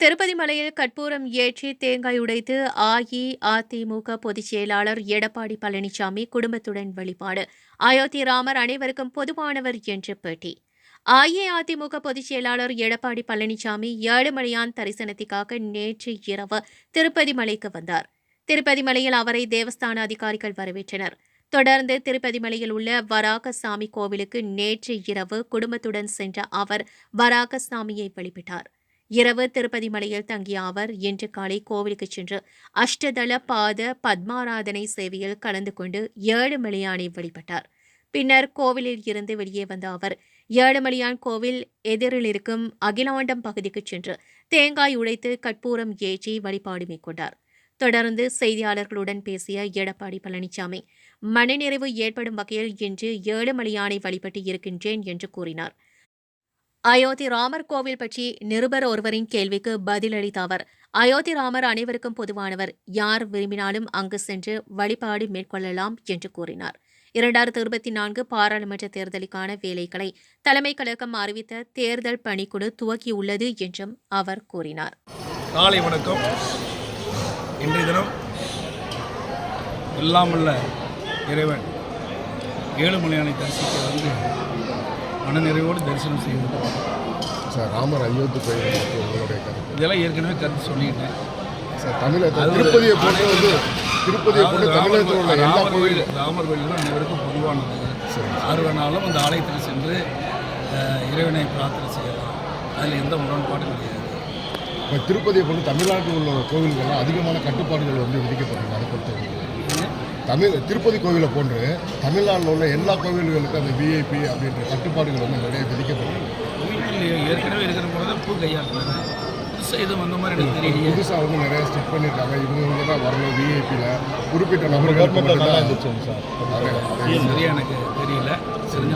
திருப்பதி மலையில் கற்பூரம் ஏற்றி தேங்காய் உடைத்து அஇஅதிமுக பொதுச் செயலாளர் எடப்பாடி பழனிசாமி குடும்பத்துடன் வழிபாடு. அயோத்தி ராமர் அனைவருக்கும் பொதுவானவர் என்று பேட்டி. அஇஅதிமுக பொதுச் செயலாளர் எடப்பாடி பழனிசாமி ஏழுமலையான் தரிசனத்திற்காக நேற்று இரவு திருப்பதி மலைக்கு வந்தார். திருப்பதி மலையில் அவரை தேவஸ்தான அதிகாரிகள் வரவேற்றனர். தொடர்ந்து திருப்பதி மலையில் உள்ள வராகசாமி கோவிலுக்கு நேற்று இரவு குடும்பத்துடன் சென்ற அவர் வராகசாமியை வழிபட்டார். இரவு திருப்பதி மலையில் தங்கிய அவர் இன்று காலை கோவிலுக்கு சென்று அஷ்டதள பாத பத்மாராதனை சேவையில் கலந்து கொண்டு ஏழுமலையானை வழிபட்டார். பின்னர் கோவிலில் இருந்து வெளியே வந்த அவர் ஏழுமலையான் கோவில் எதிரில் இருக்கும் அகிலாண்டம் பகுதிக்கு சென்று தேங்காய் உடைத்து கற்பூரம் ஏற்றி வழிபாடு மேற்கொண்டார். தொடர்ந்து செய்தியாளர்களுடன் பேசிய எடப்பாடி பழனிசாமி மனநிறைவு ஏற்படும் வகையில் இன்று ஏழுமலையானை வழிபட்டு இருக்கின்றேன் என்று கூறினார். அயோத்தி ராமர் கோவில் பற்றி நிருபர் ஒருவரின் கேள்விக்கு பதிலளித்த அவர் அயோத்தி ராமர் அனைவருக்கும் பொதுவானவர். யார் விரும்பினாலும் அங்கு சென்று வழிபாடு மேற்கொள்ளலாம் என்று கூறினார். இரண்டாயிரத்து இருபத்தி நான்கு பாராளுமன்ற தேர்தலுக்கான வேலைகளை தலைமை கழகம் அறிவித்த தேர்தல் பணிக்குழு துவக்கியுள்ளது என்றும் அவர் கூறினார். காலை வணக்கம். இன்றைய தினம் எல்லாமல்ல இறைவன் ஏழுமலையானை தரிசிக்க வந்து மனநிறைவோடு தரிசனம் செய்து சார் ராமர் அயோத்தி கோயில் உங்களுடைய கருத்து? இதெல்லாம் ஏற்கனவே கருத்து சொல்லிட்டேன் சார் தமிழக திருப்பதியை போட்டு வந்து திருப்பதியை போட்டு தமிழகத்தில் உள்ள எல்லா ராமர் கோயில் ராமர் கோயில் அனைவருக்கும் பொதுவானது. சரி. யார் வேணாலும் அந்த ஆலயத்தில் சென்று இறைவனை பிரார்த்தனை செய்யலாம். அதில் எந்த முரண்பாடும் கிடையாது. இப்போ திருப்பதியை போட்டு தமிழ்நாட்டில் உள்ள கோவில்கள்லாம் அதிகமான கட்டுப்பாடுகள் வந்து விதிக்கப்பட்டிருக்கு அதை பொறுத்த. வரைக்கும். தமிழ் திருப்பதி கோவிலை போன்று தமிழ்நாட்டில் உள்ள எல்லா கோவில்களுக்கும் அந்த விஐபி அப்படின்ற கட்டுப்பாடுகள் வந்து நிறைய விதிக்கப்பட்டிருக்கு. கோயில் ஏற்கனவே இருக்கிற போல தான் பூ கையாளுறது புதுசாக எதுவும் வந்த மாதிரி எனக்கு தெரியலையே. புதுசாக வந்து நிறைய ஸ்டெப் பண்ணியிருக்காங்க இவங்க இவங்க தான் வரணும் விஐபியில் குறிப்பிட்ட நபர்களுக்கு மட்டும்தான் அது சரியா எனக்கு தெரியல. தெரிஞ்ச